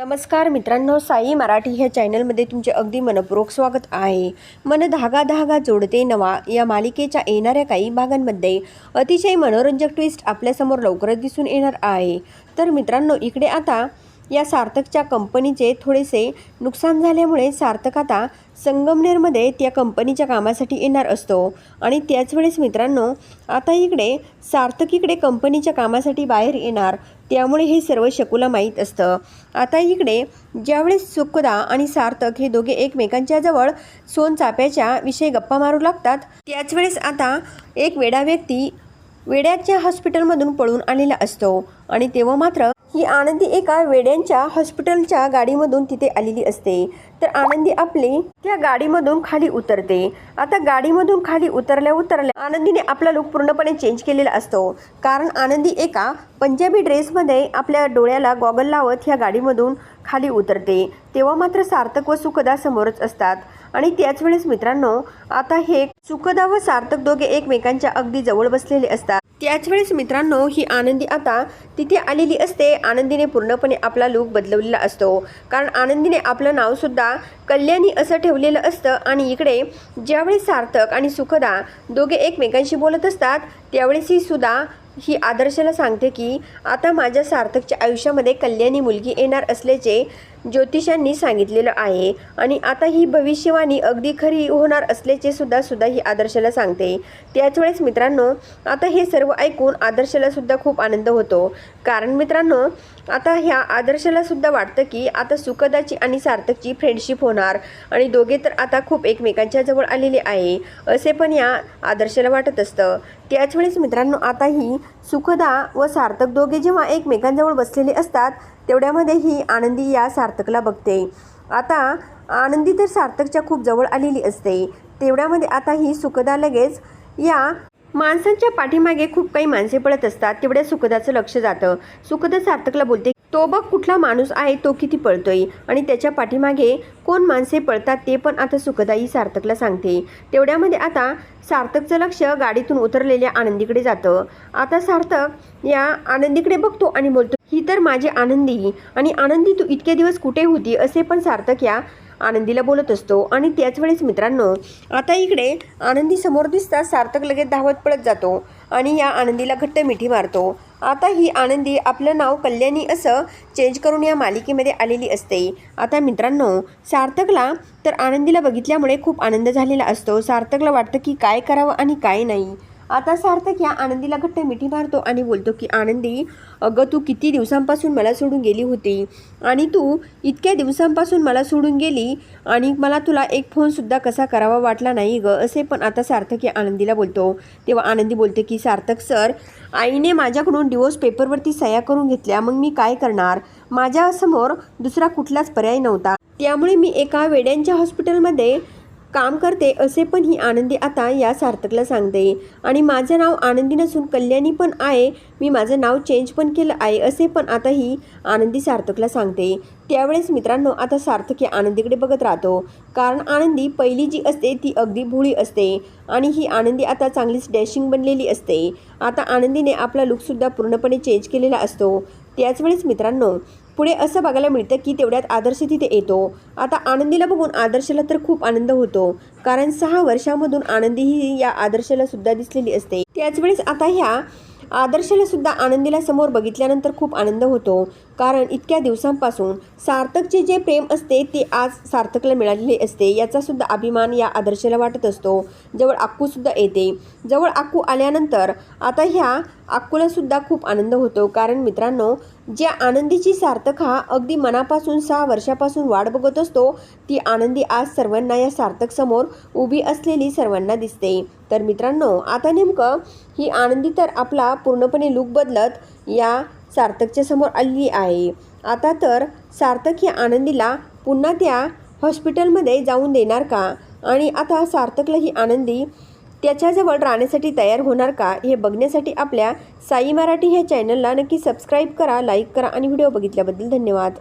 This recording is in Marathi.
नमस्कार मित्रांनो साई मराठी ह्या चॅनलमध्ये तुमचे अगदी मनपूर्वक स्वागत आहे. मन धागा धागा जोडते नवा या मालिकेच्या येणाऱ्या काही भागांमध्ये अतिशय मनोरंजक ट्विस्ट आपल्यासमोर लवकरच दिसून येणार आहे. तर मित्रांनो इकडे आता या सार्थकच्या कंपनीचे थोडेसे नुकसान झाल्यामुळे सार्थक आता संगमनेरमध्ये त्या कंपनीच्या कामासाठी येणार असतो. आणि त्याच वेळेस मित्रांनो आता इकडे सार्थक इकडे कंपनीच्या कामासाठी बाहेर येणार. त्यामुळे हे सर्व शकूला माहीत असतं. आता इकडे ज्यावेळेस सुखदा आणि सार्थक हे दोघे एकमेकांच्या जवळ सोनचाप्याच्या विषयी गप्पा मारू लागतात त्याच वेळेस आता एक वेडा व्यक्ती वेड्याच्या हॉस्पिटलमधून पळून आलेला असतो. आणि तेव्हा मात्र ही आनंदी एका वेड्यांच्या हॉस्पिटलच्या गाडीमधून तिथे आलेली असते. तर आनंदी आपली त्या गाडीमधून खाली उतरते. आता गाडीमधून खाली उतरल्या उतरल्या आनंदीने आपला लुक पूर्णपणे चेंज केलेला असतो. कारण आनंदी एका पंजाबी ड्रेसमध्ये आपल्या डोळ्याला गॉगल लावत ह्या गाडीमधून खाली उतरते. तेव्हा मात्र सार्थक व सुखदा समोरच असतात. आणि त्याच वेळेस मित्रांनो आता हे सुखदा व सार्थक दोघे एकमेकांच्या अगदी जवळ बसलेले असतात. त्याच वेळेस मित्रांनो ही आनंदी आता तिथे आलेली असते. आनंदीने पूर्णपणे आपला लुक बदलवलेला असतो. कारण आनंदीने आपलं नावसुद्धा कल्याणी असं ठेवलेलं असतं. आणि इकडे ज्यावेळेस सार्थक आणि सुखदा दोघे एकमेकांशी बोलत असतात त्यावेळेस ही सुद्धा ही आदर्शला सांगते की आता माझ्या सार्थकच्या आयुष्यामध्ये कल्याणी मुलगी येणार असल्याचे ज्योतिषांनी सांगितलेलं आहे आणि आता ही भविष्यवाणी अगदी खरी होणार असल्याचे सुद्धा सुद्धा ही आदर्शला सांगते. त्याच वेळेस मित्रांनो आता हे सर्व ऐकून आदर्शला सुद्धा खूप आनंद होतो. कारण मित्रांनो आता ह्या आदर्शला सुद्धा वाटतं की आता सुखदाची आणि सार्थकची फ्रेंडशिप होणार आणि दोघे तर आता खूप एकमेकांच्या जवळ आलेले आहे असे पण या आदर्शाला वाटत असतं. त्याच वेळेस मित्रांनो आता ही सुखदा व सार्थक दोघे जेव्हा एकमेकांजवळ बसलेले असतात तेवढ्यामध्ये ही आनंदी या सार्थकला बघते. आता आनंदी तर सार्थकच्या खूप जवळ आलेली असते. तेवढ्यामध्ये आता ही सुखदा लगेच या माणसांच्या पाठीमागे खूप काही माणसे पडत असतात तेवढ्या सुखदाचं लक्ष जातं. सुखदा सार्थकला बोलते तो बघ कुठला माणूस आहे तो किती पळतोय आणि त्याच्या पाठीमागे कोण माणसे पळतात ते पण आता सुखदाई सार्थकला सांगते. तेवढ्यामध्ये आता सार्थकचं लक्ष गाडीतून उतरलेल्या आनंदीकडे जातं. आता सार्थक या आनंदीकडे बघतो आणि बोलतो ही तर माझी आनंदी आणि आनंदी तू इतके दिवस कुठे होती? असे पण सार्थक या आनंदीला बोलत असतो. आणि त्याच वेळेस मित्रांनो आता इकडे आनंदी समोर दिसता सार्थक लगेच धावत पळत जातो आणि या आनंदीला घट्ट मिठी मारतो. आता ही आनंदी आपलं नाव कल्याणी असं चेंज करून या मालिकेमध्ये आलेली असते. आता मित्रांनो सार्थकला तर आनंदीला बघितल्यामुळे खूप आनंद झालेला असतो. सार्थकला वाटतं की काय करावं आणि काय नाही. आता सार्थक या आनंदीला घट्ट मिठी मारतो आणि बोलतो की आनंदी अगं तू किती दिवसांपासून मला सोडून गेली होती आणि तू इतक्या दिवसांपासून मला सोडून गेली आणि मला तुला एक फोनसुद्धा कसा करावा वाटला नाही ग असे पण आता सार्थक या आनंदीला बोलतो. तेव्हा आनंदी बोलते की सार्थक सर आईने माझ्याकडून डिवोर्स पेपरवरती सह्या करून घेतल्या मग मी काय करणार? माझ्यासमोर दुसरा कुठलाच पर्याय नव्हता. त्यामुळे मी एका वेड्यांच्या हॉस्पिटलमध्ये काम करते असे पण ही आनंदी आता या सार्थकला सांगते. आणि माझं नाव आनंदी नसून कल्याणी पण आहे मी माझं नाव चेंज पण केलं आहे असे पण आता ही आनंदी सार्थकला सांगते. त्यावेळेस मित्रांनो आता सार्थक या आनंदीकडे बघत राहतो. कारण आनंदी पहिली जी असते ती अगदी भोळी असते. आणि ही आनंदी आता चांगलीच डॅशिंग बनलेली असते. आता आनंदीने आपला लुकसुद्धा पूर्णपणे चेंज केलेला असतो. त्याच वेळेस मित्रांनो पुढे असं बघायला मिळतं की तेवढ्यात आदर्श तिथे येतो. आता आनंदीला बघून आदर्शला तर खूप आनंद होतो. कारण सहा वर्षामधून आनंदी ही या आदर्शला सुद्धा दिसलेली असते. त्याच वेळेस आता ह्या आदर्शला सुद्धा आनंदीला समोर बघितल्यानंतर खूप आनंद होतो. कारण इतक्या दिवसांपासून सार्थकचे जे प्रेम असते ते आज सार्थकला मिळालेले असते याचा सुद्धा अभिमान या आदर्शाला वाटत असतो. जवळ अक्कूसुद्धा येते. जवळ अक्कू आल्यानंतर आता ह्या अक्कूलासुद्धा खूप आनंद होतो. कारण मित्रांनो ज्या आनंदीची सार्थक हा अगदी मनापासून सहा वर्षापासून वाट बघत असतो ती आनंदी आज सर्वांना या सार्थक समोर उभी असलेली सर्वांना दिसते. तर मित्रांनो आता नेमकं ही आनंदी तर आपला पूर्णपणे लुक बदलत या सार्थकच्या समोर आलेली आहे. आता तर सार्थक या आनंदीला पुन्हा त्या हॉस्पिटलमध्ये जाऊन देणार का? आणि आता सार्थकला ही आनंदी त्याच्याजवळ राहण्यासाठी तयार होणार का? हे बघण्यासाठी आपल्या साई मराठी ह्या चॅनलला नक्की सबस्क्राईब करा लाईक करा आणि व्हिडिओ बघितल्याबद्दल धन्यवाद.